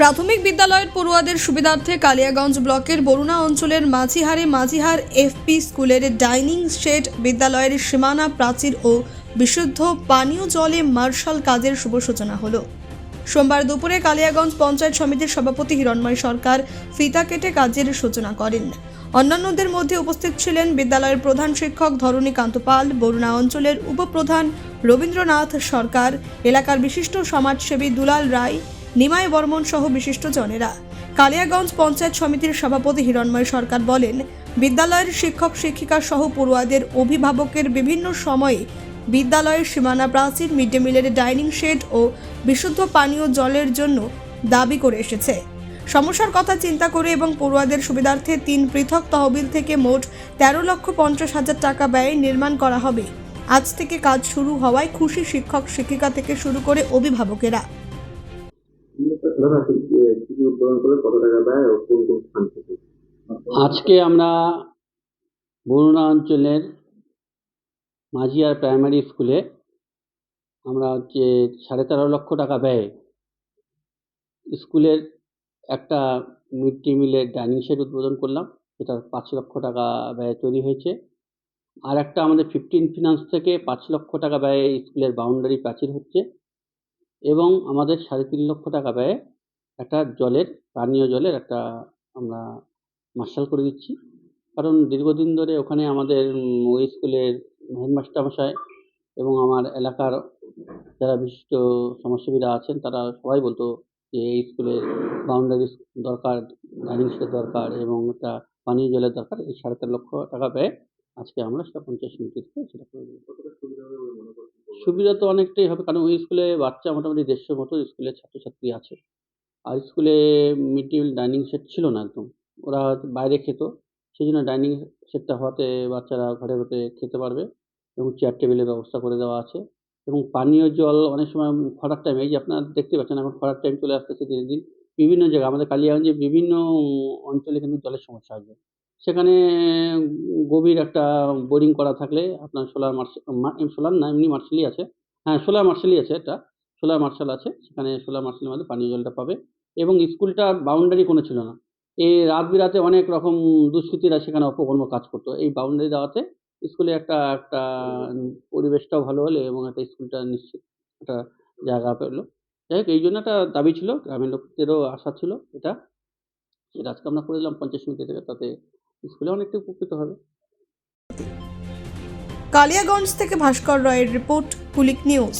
প্রাথমিক বিদ্যালয়ের পড়ুয়াদের সুবিধার্থে কালিয়াগঞ্জ ব্লকের বরুণা অঞ্চলের মাঝিহারে মাঝিহার এফপি স্কুলের ডাইনিং শেড বিদ্যালয়ের সীমানা প্রাচীর ও বিশুদ্ধ পানীয় জলে মার্শাল কাজের শুভ সূচনা হলো। সোমবার দুপুরে কালিয়াগঞ্জ পঞ্চায়েত সমিতির সভাপতি হিরণময় সরকার ফিতা কেটে কাজের সূচনা করেন। অন্যান্যদের মধ্যে উপস্থিত ছিলেন বিদ্যালয়ের প্রধান শিক্ষক ধরণী কান্তপাল বরুণা অঞ্চলের উপপ্রধান রবীন্দ্রনাথ সরকার, এলাকার বিশিষ্ট সমাজসেবী দুলাল রায় নিমাই বর্মন সহ বিশিষ্ট জনেরা কালিয়াগঞ্জ পঞ্চায়েত সমিতির সভাপতি হিরণময় সরকার বলেন, বিদ্যালয়ের শিক্ষক, শিক্ষিকা সহ পড়ুয়াদের অভিভাবকের বিভিন্ন সময়ে বিদ্যালয়ের সীমানা প্রাচীর মিড ডে মিলের ডাইনিং শেড ও বিশুদ্ধ পানীয় জলের জন্য দাবি করে এসেছে। সমস্যার কথা চিন্তা করে এবং পড়ুয়াদের সুবিধার্থে তিন পৃথক তহবিল থেকে মোট তেরো লক্ষ পঞ্চাশ হাজার টাকা ব্যয়ে নির্মাণ করা হবে। আজ থেকে কাজ শুরু হওয়ায় খুশি শিক্ষক, শিক্ষিকা থেকে শুরু করে অভিভাবকেরা। আজকে আমরা বরুণা অঞ্চলের মাঝিয়ার প্রাইমারি স্কুলে আমরা হচ্ছে সাড়ে তেরো লক্ষ টাকা ব্যয়ে স্কুলের একটা মিড ডে মিলের ডাইনিং সেট উদ্বোধন করলাম সেটা পাঁচ লক্ষ টাকা ব্যয়ে তৈরি হয়েছে। আর একটা আমাদের ফিফটিন ফিনান্স থেকে পাঁচ লক্ষ টাকা ব্যয়ে স্কুলের বাউন্ডারি প্রাচীর হচ্ছে এবং আমাদের সাড়ে তিন লক্ষ টাকা ব্যয়ে একটা জলের পানীয় জলের একটা আমরা মার্শাল করে দিচ্ছি। কারণ দীর্ঘদিন ধরে ওখানে আমাদের ওই স্কুলের হেডমাস্টার মশাই এবং আমার এলাকার যারা বিশিষ্ট সমাজসেবীরা আছেন তারা সবাই বলতো যে এই স্কুলের বাউন্ডারি দরকার ডাইনিং সেটের দরকার এবং একটা পানীয় জলের দরকার। এই সাড়ে চার লক্ষ টাকা ব্যয়ে আজকে আমরা সেটা সমিতি থেকে সেটা করে সুবিধা তো অনেকটাই হবে কারণ ওই স্কুলে বাচ্চা মোটামুটি দেড়শোর মতো স্কুলের ছাত্রছাত্রী আছে। আর স্কুলে mid day meal dining set ছিল না একদম। ওরা হয়তো বাইরে খেত সেই জন্য ডাইনিং সেটটা হওয়াতে বাচ্চারা ঘরে ঘরে খেতে পারবে এবং চেয়ার টেবিলের ব্যবস্থা করে দেওয়া আছে। এবং পানীয় জল অনেক সময় খরার টাইমে এই যে আপনারা দেখতে পাচ্ছেন এখন খরার টাইম চলে আসতেছে দিন দিন। বিভিন্ন জায়গায়, আমাদের কালিয়াগঞ্জে বিভিন্ন অঞ্চলে কিন্তু জলের সমস্যা আসবে সেখানে গভীর একটা বোরিং করা থাকলে আপনার সোলার মার্শাল সোলার না, এমনি মার্শালই আছে। হ্যাঁ সোলার মার্শালই আছে এটা। সোলার মার্শাল আছে, সেখানে সোলার মার্শালের মধ্যে পানীয় জলটা পাবে এবং স্কুলটার বাউন্ডারি কোনো ছিল না। এই রাত বিরাতে অনেক রকম দুষ্কৃতীরা সেখানে অপকর্ম কাজ করতো। এই বাউন্ডারি দেওয়াতে স্কুলে একটা একটা পরিবেশটাও ভালো হলো এবং একটা স্কুলটা নিশ্চিত একটা জায়গা পেল। যাই হোক, এই জন্য একটা দাবি ছিল, গ্রামের লোকদেরও আশা ছিল এটা। সেটা আজকে আমরা করে দিলাম পঞ্চায়েত সমিতি থেকে, তাতে স্কুলে অনেকটা উপকৃত হবে। কালিয়াগঞ্জ থেকে ভাস্কর রায়ের রিপোর্ট, কুলিক নিউজ।